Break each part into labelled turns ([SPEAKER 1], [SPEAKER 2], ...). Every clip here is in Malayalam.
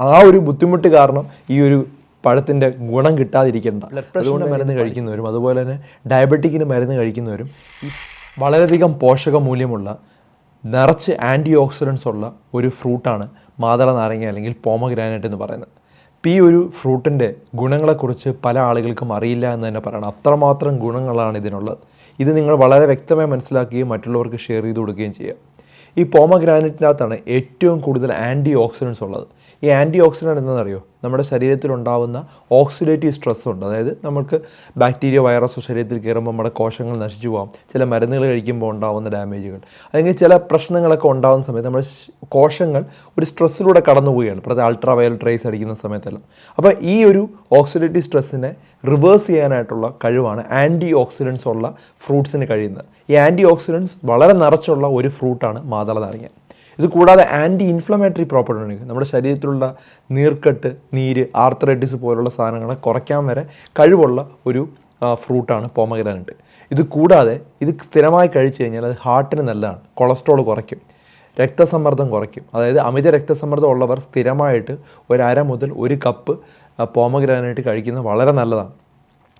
[SPEAKER 1] ആ ഒരു ബുദ്ധിമുട്ട് കാരണം ഈ ഒരു പഴത്തിന്റെ ഗുണം കിട്ടാതിരിക്കേണ്ട. അതുകൊണ്ട് മരുന്ന് കഴിക്കുന്നവരും അതുപോലെ തന്നെ ഡയബറ്റിക്കിന് മരുന്ന് കഴിക്കുന്നവരും ഈ വളരെയധികം പോഷക മൂല്യമുള്ള നിറച്ച് ആന്റി ഓക്സിഡൻസ് ഉള്ള ഒരു ഫ്രൂട്ടാണ് മാതള നാരങ്ങ അല്ലെങ്കിൽ പോമഗ്രാനൈറ്റ് എന്ന് പറയുന്നത്. ഈ ഒരു ഫ്രൂട്ടിന്റെ ഗുണങ്ങളെക്കുറിച്ച് പല ആളുകൾക്കും അറിയില്ല എന്ന് തന്നെ പറയണം. അത്രമാത്രം ഗുണങ്ങളാണ് ഇതിനുള്ളത്. ഇത് നിങ്ങൾ വളരെ വ്യക്തമായി മനസ്സിലാക്കുകയും മറ്റുള്ളവർക്ക് ഷെയർ ചെയ്ത് കൊടുക്കുകയും ചെയ്യുക. ഈ പോമഗ്രാനൈറ്റിനകത്താണ് ഏറ്റവും കൂടുതൽ ആന്റി ഓക്സിഡൻസ് ഉള്ളത്. ഈ ആന്റി ഓക്സിഡന്റ് എന്താണെന്നറിയോ? നമ്മുടെ ശരീരത്തിലുണ്ടാവുന്ന ഓക്സിഡേറ്റീവ് സ്ട്രെസ് ഉണ്ട്. അതായത് നമുക്ക് ബാക്ടീരിയ വൈറസോ ശരീരത്തിൽ കയറുമ്പോൾ നമ്മുടെ കോശങ്ങൾ നശിച്ചു പോകാം ചില മരുന്നുകൾ കഴിക്കുമ്പോൾ ഉണ്ടാകുന്ന ഡാമേജുകൾ അല്ലെങ്കിൽ ചില പ്രശ്നങ്ങളൊക്കെ ഉണ്ടാകുന്ന സമയത്ത് നമ്മുടെ കോശങ്ങൾ ഒരു സ്ട്രെസ്സിലൂടെ കടന്നു പോവുകയാണ്. പ്രത്യേക അൾട്രാ വയലറ്റ് റേസ് അടിക്കുന്ന സമയത്തെല്ലാം. അപ്പോൾ ഈ ഒരു ഓക്സിഡേറ്റീവ് സ്ട്രെസ്സിനെ റിവേഴ്സ് ചെയ്യാനായിട്ടുള്ള കഴിവാണ് ആന്റി ഓക്സിഡൻസ് ഉള്ള ഫ്രൂട്ട്സിന് കഴിയുന്നത്. ഈ ആന്റി ഓക്സിഡൻസ് വളരെ നിറച്ചുള്ള ഒരു ഫ്രൂട്ടാണ് മാതള നാരങ്ങ ഇത് കൂടാതെ ആന്റി ഇൻഫ്ലമേറ്ററി പ്രോപ്പർട്ടി ഉണ്ട് നമ്മുടെ ശരീരത്തിലുള്ള നീർക്കെട്ട് നീര് ആർത്തറൈറ്റിസ് പോലുള്ള സാധനങ്ങളെ കുറയ്ക്കാൻ വരെ കഴിവുള്ള ഒരു ഫ്രൂട്ടാണ് പോമഗ്രാനറ്റ് ഇത് കൂടാതെ ഇത് സ്ഥിരമായി കഴിച്ചു കഴിഞ്ഞാൽ അത് ഹാർട്ടിന് നല്ലതാണ്. കൊളസ്ട്രോൾ കുറയ്ക്കും. രക്തസമ്മർദ്ദം കുറയ്ക്കും. അതായത് അമിത രക്തസമ്മർദ്ദം ഉള്ളവർ സ്ഥിരമായിട്ട് ഒരു അര മുതൽ ഒരു കപ്പ് പോമഗ്രാനൈറ്റ് കഴിക്കുന്നത് വളരെ നല്ലതാണ്.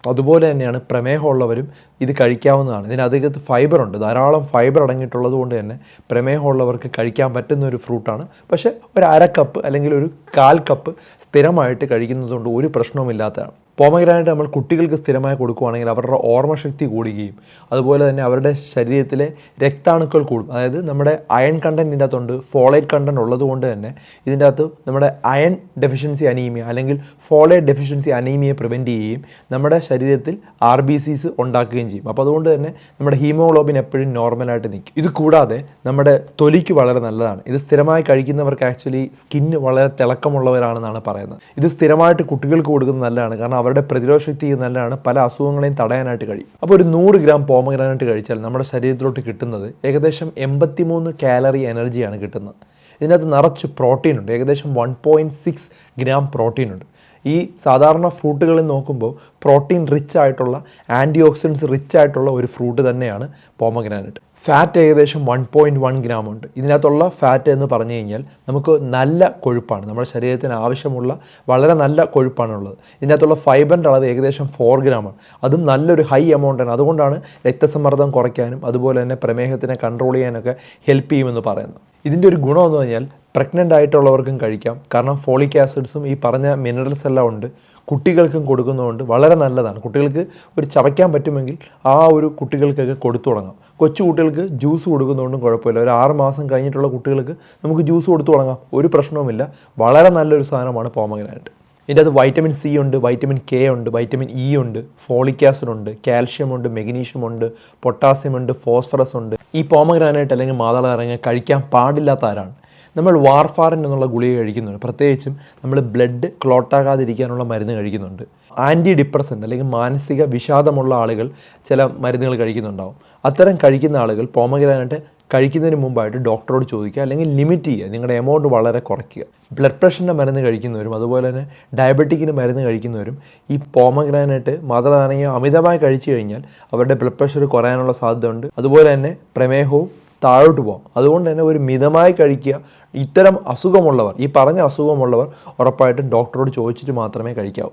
[SPEAKER 1] അതുപോലെ തന്നെയാണ് പ്രമേഹമുള്ളവരും ഇത് കഴിക്കാവുന്നതാണ്. ഇതിനകത്ത് ഫൈബർ ഉണ്ട്. ധാരാളം ഫൈബർ അടങ്ങിയിട്ടുള്ളത് കൊണ്ട് തന്നെ പ്രമേഹമുള്ളവർക്ക് കഴിക്കാൻ പറ്റുന്ന ഒരു ഫ്രൂട്ടാണ് പക്ഷേ ഒരു അര കപ്പ് അല്ലെങ്കിൽ ഒരു കാൽ കപ്പ് സ്ഥിരമായിട്ട് കഴിക്കുന്നതുകൊണ്ട് ഒരു പ്രശ്നവുമില്ലാത്തതാണ്. പോമഗ്രാനൈറ്റ് നമ്മൾ കുട്ടികൾക്ക് സ്ഥിരമായി കൊടുക്കുകയാണെങ്കിൽ അവരുടെ ഓർമ്മശക്തി കൂടുകയും അതുപോലെ തന്നെ അവരുടെ ശരീരത്തിലെ രക്താണുക്കൾ കൂടും. അതായത് നമ്മുടെ അയൺ കണ്ടന്റ് ഇതിന്റെ അകത്തുണ്ട് ഫോളേറ്റ് കണ്ടന്റ് ഉള്ളത് കൊണ്ട് തന്നെ ഇതിന്റെ അകത്ത് നമ്മുടെ അയൺ ഡെഫിഷ്യൻസി അനീമിയ അല്ലെങ്കിൽ ഫോളേറ്റ് ഡെഫിഷ്യൻസി അനീമിയെ പ്രിവെന്റ് ചെയ്യുകയും നമ്മുടെ ശരീരത്തിൽ ആർ ബി സീസ് ഉണ്ടാക്കുകയും ചെയ്യും. അപ്പോൾ അതുകൊണ്ട് തന്നെ നമ്മുടെ ഹീമോഗ്ലോബിൻ എപ്പോഴും നോർമലായിട്ട് നിൽക്കും. ഇത് കൂടാതെ നമ്മുടെ തൊലിക്ക് വളരെ നല്ലതാണ്. ഇത് സ്ഥിരമായി കഴിക്കുന്നവർക്ക് ആക്ച്വലി സ്കിന്ന് വളരെ തിളക്കമുള്ളവരാണെന്നാണ് പറയുന്നത്. ഇത് സ്ഥിരമായിട്ട് കുട്ടികൾക്ക് കൊടുക്കുന്നത് നല്ലതാണ്. കാരണം അവരുടെ പ്രതിരോധ ശക്തി നല്ലതാണ്. പല അസുഖങ്ങളെയും തടയാനായിട്ട് കഴിയും. അപ്പോൾ ഒരു നൂറ് ഗ്രാം പോമഗ്രാനൈറ്റ് കഴിച്ചാൽ നമ്മുടെ ശരീരത്തിലോട്ട് കിട്ടുന്നത് ഏകദേശം എൺപത്തിമൂന്ന് കാലറി എനർജിയാണ് കിട്ടുന്നത്. ഇതിനകത്ത് നിറച്ച് പ്രോട്ടീൻ ഉണ്ട്. ഏകദേശം one point six gram protein ഉണ്ട്. ഈ സാധാരണ ഫ്രൂട്ടുകളിൽ നോക്കുമ്പോൾ പ്രോട്ടീൻ റിച്ച് ആയിട്ടുള്ള ആന്റി ഓക്സിഡൻസ് റിച്ച് ആയിട്ടുള്ള ഒരു ഫ്രൂട്ട് തന്നെയാണ് പോമഗ്രാനൈറ്റ്. ഫാറ്റ് ഏകദേശം വൺ പോയിന്റ് വൺ ഗ്രാം ഉണ്ട്. ഇതിനകത്തുള്ള ഫാറ്റ് എന്ന് പറഞ്ഞു കഴിഞ്ഞാൽ നമുക്ക് നല്ല കൊഴുപ്പാണ്. നമ്മുടെ ശരീരത്തിന് ആവശ്യമുള്ള വളരെ നല്ല കൊഴുപ്പാണുള്ളത് ഇതിനകത്തുള്ള ഫൈബറിന്റെ അളവ് ഏകദേശം ഫോർ ഗ്രാമാണ് അതും നല്ലൊരു ഹൈ എമൗണ്ടാണ് അതുകൊണ്ടാണ് രക്തസമ്മർദ്ദം കുറയ്ക്കാനും അതുപോലെ തന്നെ പ്രമേഹത്തിനെ കൺട്രോൾ ചെയ്യാനൊക്കെ ഹെൽപ്പ് ചെയ്യുമെന്ന് പറയുന്നത്. ഇതിന്റെ ഒരു ഗുണം എന്ന് പറഞ്ഞാൽ പ്രഗ്നന്റ് ആയിട്ടുള്ളവർക്കും കഴിക്കാം. കാരണം ഫോളിക് ആസിഡ്സും ഈ പറഞ്ഞ മിനറൽസ് എല്ലാം ഉണ്ട്. കുട്ടികൾക്കും കൊടുക്കുന്നതുകൊണ്ട് വളരെ നല്ലതാണ്. കുട്ടികൾക്ക് ഒരു ചവയ്ക്കാൻ പറ്റുമെങ്കിൽ ആ ഒരു കുട്ടികൾക്കൊക്കെ കൊടുത്തു തുടങ്ങാം. കൊച്ചു കുട്ടികൾക്ക് ജ്യൂസ് കൊടുക്കുന്നതുകൊണ്ടും കുഴപ്പമില്ല. ഒരു ആറ് മാസം കഴിഞ്ഞിട്ടുള്ള കുട്ടികൾക്ക് നമുക്ക് ജ്യൂസ് കൊടുത്തു തുടങ്ങാം. ഒരു പ്രശ്നവുമില്ല. വളരെ നല്ലൊരു സാധനമാണ് പോമഗ്രാനൈറ്റ് ഇതിന്റെ അത് വൈറ്റമിൻ സി ഉണ്ട് വൈറ്റമിൻ കെ ഉണ്ട് വൈറ്റമിൻ ഇ ഉണ്ട് ഫോളിക് ആസിഡ് ഉണ്ട് കാൽഷ്യം ഉണ്ട് മെഗ്നീഷ്യം ഉണ്ട് പൊട്ടാസ്യം ഉണ്ട് ഫോസ്ഫറസ് ഉണ്ട്. ഈ പോമഗ്രാനൈറ്റ് അല്ലെങ്കിൽ മാതള നാരങ്ങ കഴിക്കാൻ പാടില്ലാത്ത ആരാണ്? നമ്മൾ വാർഫാറിൻ എന്നുള്ള ഗുളിക കഴിക്കുന്നുണ്ട്. പ്രത്യേകിച്ചും നമ്മൾ ബ്ലഡ് ക്ലോട്ടാകാതിരിക്കാനുള്ള മരുന്ന് കഴിക്കുന്നുണ്ട്. ആന്റി ഡിപ്രസന്റ് അല്ലെങ്കിൽ മാനസിക വിഷാദമുള്ള ആളുകൾ ചില മരുന്നുകൾ കഴിക്കുന്നുണ്ടാവും. അത്തരം കഴിക്കുന്ന ആളുകൾ പോമഗ്രാനൈറ്റ് കഴിക്കുന്നതിന് മുമ്പായിട്ട് ഡോക്ടറോട് ചോദിക്കുക അല്ലെങ്കിൽ ലിമിറ്റ് ചെയ്യുക നിങ്ങളുടെ എമൗണ്ട് വളരെ കുറയ്ക്കുക. ബ്ലഡ് പ്രഷറിന്റെ മരുന്ന് കഴിക്കുന്നവരും അതുപോലെ തന്നെ ഡയബറ്റിക്കിന് മരുന്ന് കഴിക്കുന്നവരും ഈ പോമഗ്രാനൈറ്റ് മാതളനാരങ്ങ അമിതമായി കഴിച്ചു കഴിഞ്ഞാൽ അവരുടെ ബ്ലഡ് പ്രഷർ കുറയാനുള്ള സാധ്യതയുണ്ട്. അതുപോലെ തന്നെ പ്രമേഹവും താഴോട്ട് പോകാം അതുകൊണ്ട് തന്നെ ഒരു മിതമായി കഴിക്കുക. ഇത്തരം അസുഖമുള്ളവർ ഈ പറഞ്ഞ അസുഖമുള്ളവർ ഉറപ്പായിട്ടും ഡോക്ടറോട് ചോദിച്ചിട്ട് മാത്രമേ കഴിക്കാവൂ.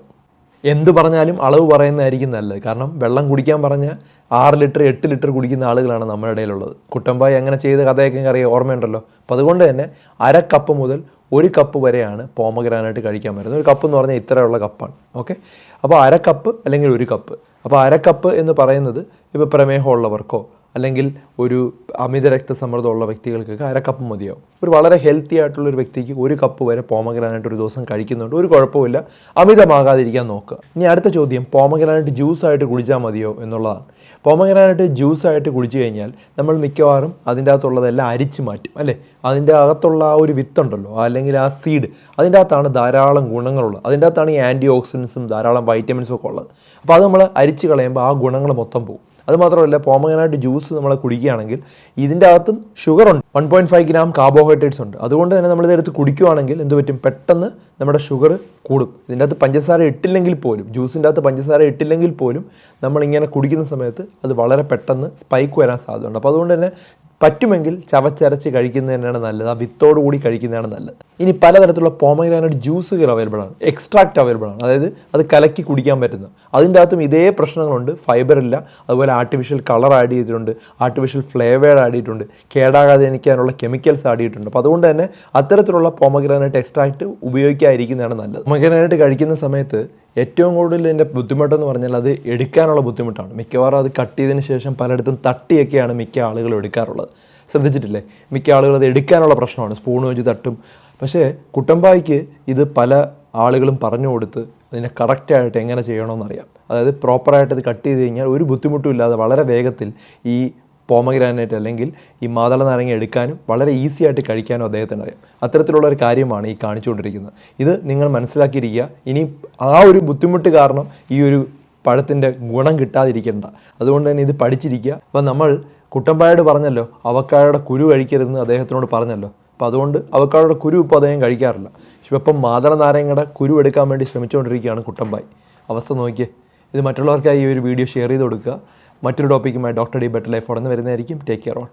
[SPEAKER 1] എന്ത് പറഞ്ഞാലും അളവ് പറയുന്നതായിരിക്കും നല്ലത്. കാരണം വെള്ളം കുടിക്കാൻ പറഞ്ഞ ആറ് ലിറ്റർ എട്ട് ലിറ്റർ കുടിക്കുന്ന ആളുകളാണ് നമ്മുടെ ഇടയിലുള്ളത്. കുട്ടമ്പായി അങ്ങനെ ചെയ്ത കഥയൊക്കെ അറിയാം ഓർമ്മയുണ്ടല്ലോ. അപ്പോൾ അതുകൊണ്ട് തന്നെ അര കപ്പ് മുതൽ ഒരു കപ്പ് വരെയാണ് പോമഗ്രാനായിട്ട് കഴിക്കാൻ പറ്റുന്നത്. ഒരു കപ്പ് എന്ന് പറഞ്ഞാൽ ഇത്രയുള്ള കപ്പാണ്. ഓക്കെ? അപ്പോൾ അര കപ്പ് അല്ലെങ്കിൽ ഒരു കപ്പ്. അപ്പോൾ അര കപ്പ് എന്ന് പറയുന്നത് ഇപ്പോൾ പ്രമേഹമുള്ളവർക്കോ അല്ലെങ്കിൽ ഒരു അമിത രക്തസമ്മർദ്ദമുള്ള വ്യക്തികൾക്കൊക്കെ അര കപ്പ് മതിയാവും. ഒരു വളരെ ഹെൽത്തി ആയിട്ടുള്ള ഒരു വ്യക്തിക്ക് ഒരു കപ്പ് വരെ പോമഗ്രാനൈറ്റ് ഒരു ദിവസം കഴിക്കുന്നുണ്ട്. ഒരു കുഴപ്പമില്ല അമിതമാകാതിരിക്കാൻ നോക്കുക. ഇനി അടുത്ത ചോദ്യം പോമഗ്രാനൈറ്റ് ജ്യൂസ് ആയിട്ട് കുടിച്ചാൽ മതിയോ എന്നുള്ളതാണ്. പോമഗ്രാനൈറ്റ് ജ്യൂസ് ആയിട്ട് കുടിച്ചു കഴിഞ്ഞാൽ നമ്മൾ മിക്കവാറും അതിന്റെ അകത്തുള്ളതെല്ലാം അരിച്ചു മാറ്റും അല്ലേ? അതിന്റെ അകത്തുള്ള ആ ഒരു വിത്തുണ്ടല്ലോ അല്ലെങ്കിൽ ആ സീഡ് അതിന്റെ അകത്താണ് ധാരാളം ഗുണങ്ങളുള്ളത്. അതിന്റെ അകത്താണ് ഈ ആന്റി ഓക്സിഡൻസും ധാരാളം വൈറ്റമിൻസും ഒക്കെ ഉള്ളത്. അപ്പോൾ അത് നമ്മൾ അരിച്ചു കളയുമ്പോൾ ആ ഗുണങ്ങൾ മൊത്തം പോകും. അത് മാത്രമല്ല പോമഗ്രാനൈറ്റ് ജ്യൂസ് നമ്മൾ കുടിക്കുകയാണെങ്കിൽ ഇതിന്റെ അകത്തും ഷുഗർ ഉണ്ട്. One point five gram carbohydrates ഉണ്ട്. അതുകൊണ്ട് തന്നെ നമ്മൾ ഇതെടുത്ത് കുടിക്കുകയാണെങ്കിൽ എന്ത് പറ്റും? പെട്ടെന്ന് നമ്മുടെ ഷുഗർ കൂടും. ഇതിന്റെ അകത്ത് പഞ്ചസാര ഇട്ടില്ലെങ്കിൽ പോലും ജ്യൂസിന്റെ അകത്ത് പഞ്ചസാര ഇട്ടില്ലെങ്കിൽ പോലും നമ്മളിങ്ങനെ കുടിക്കുന്ന സമയത്ത് അത് വളരെ പെട്ടെന്ന് സ്പൈക്ക് വരാൻ സാധ്യതയുണ്ട്. അപ്പോൾ അതുകൊണ്ട് തന്നെ പറ്റുമെങ്കിൽ ചവച്ചരച്ച് കഴിക്കുന്നത് തന്നെയാണ് നല്ലത്. ആ വിത്തോടു കൂടി കഴിക്കുന്നതാണ് നല്ലത്. ഇനി പലതരത്തിലുള്ള പോമഗ്രാനൈറ്റ് ജ്യൂസുകൾ അവൈലബിൾ ആണ്. എക്സ്ട്രാക്റ്റ് അവൈലബിൾ ആണ്. അതായത് അത് കലക്കി കുടിക്കാൻ പറ്റുന്നു. അതിന്റെ അകത്തും ഇതേ പ്രശ്നങ്ങളുണ്ട്. ഫൈബർ ഇല്ല. അതുപോലെ ആർട്ടിഫിഷ്യൽ കളർ ആഡ് ചെയ്തിട്ടുണ്ട്. ആർട്ടിഫിഷ്യൽ ഫ്ലേവേഡ് ആഡ് ചെയ്തിട്ടുണ്ട്. കേടാകാതെ എനിക്കാനുള്ള കെമിക്കൽസ് ആഡ് ചെയ്തിട്ടുണ്ട്. അപ്പോൾ അതുകൊണ്ട് തന്നെ അത്തരത്തിലുള്ള പോമഗ്രാനൈറ്റ് എക്സ്ട്രാക്റ്റ് ഉപയോഗിക്കാതിരിക്കുന്നതാണ് നല്ലത്. പോമഗ്രാനൈറ്റ് കഴിക്കുന്ന സമയത്ത് ഏറ്റവും കൂടുതൽ ഇതിന്റെ ബുദ്ധിമുട്ടെന്ന് പറഞ്ഞാൽ അത് എടുക്കാനുള്ള ബുദ്ധിമുട്ടാണ്. മിക്കവാറും അത് കട്ട് ചെയ്തതിന് ശേഷം പലയിടത്തും തട്ടിയൊക്കെയാണ് മിക്ക ആളുകളും എടുക്കാറുള്ളത്. ശ്രദ്ധിച്ചിട്ടില്ലേ? മിക്ക ആളുകൾ അത് എടുക്കാനുള്ള പ്രശ്നമാണ്. സ്പൂൺ വെച്ച് തട്ടും. പക്ഷേ കുട്ടമ്പായിക്ക് ഇത് പല ആളുകളും പറഞ്ഞു കൊടുത്ത് അതിനെ കറക്റ്റായിട്ട് എങ്ങനെ ചെയ്യണമെന്നറിയാം. അതായത് പ്രോപ്പറായിട്ട് ഇത് കട്ട് ചെയ്ത് കഴിഞ്ഞാൽ ഒരു ബുദ്ധിമുട്ടും ഇല്ലാതെ വളരെ വേഗത്തിൽ ഈ പോമഗ്രാനൈറ്റ് അല്ലെങ്കിൽ ഈ മാതള നാരങ്ങ എടുക്കാനും വളരെ ഈസി ആയിട്ട് കഴിക്കാനും അദ്ദേഹത്തിന് അറിയാം. അത്തരത്തിലുള്ള ഒരു കാര്യമാണ് ഈ കാണിച്ചുകൊണ്ടിരിക്കുന്നത്. ഇത് നിങ്ങൾ മനസ്സിലാക്കിയിരിക്കുക. ഇനി ആ ഒരു ബുദ്ധിമുട്ട് കാരണം ഈ ഒരു പഴത്തിന്റെ ഗുണം കിട്ടാതിരിക്കേണ്ട. അതുകൊണ്ട് തന്നെ ഇത് പഠിച്ചിരിക്കുക. അപ്പം നമ്മൾ കുട്ടമ്പായോട് പറഞ്ഞല്ലോ അവക്കാഴയുടെ കുരു കഴിക്കരുതെന്ന് അദ്ദേഹത്തിനോട് പറഞ്ഞല്ലോ. അപ്പോൾ അതുകൊണ്ട് അവക്കാഴയുടെ കുരു ഇപ്പോൾ അദ്ദേഹം കഴിക്കാറില്ല. പക്ഷേ ഇപ്പം മാതള നാരങ്ങയുടെ കുരു എടുക്കാൻ വേണ്ടി ശ്രമിച്ചുകൊണ്ടിരിക്കുകയാണ് കുട്ടമ്പായി. അവസ്ഥ നോക്കിയേ. ഇത് മറ്റുള്ളവർക്കായി ഈ ഒരു വീഡിയോ ഷെയർ ചെയ്ത് കൊടുക്കുക. മറ്റൊരു ടോപ്പിക്കുമായി ഡോക്ടർ ഡി ബെറ്റർ ലൈഫ് ഉടനെ വരുന്നതായിരിക്കും. Take care on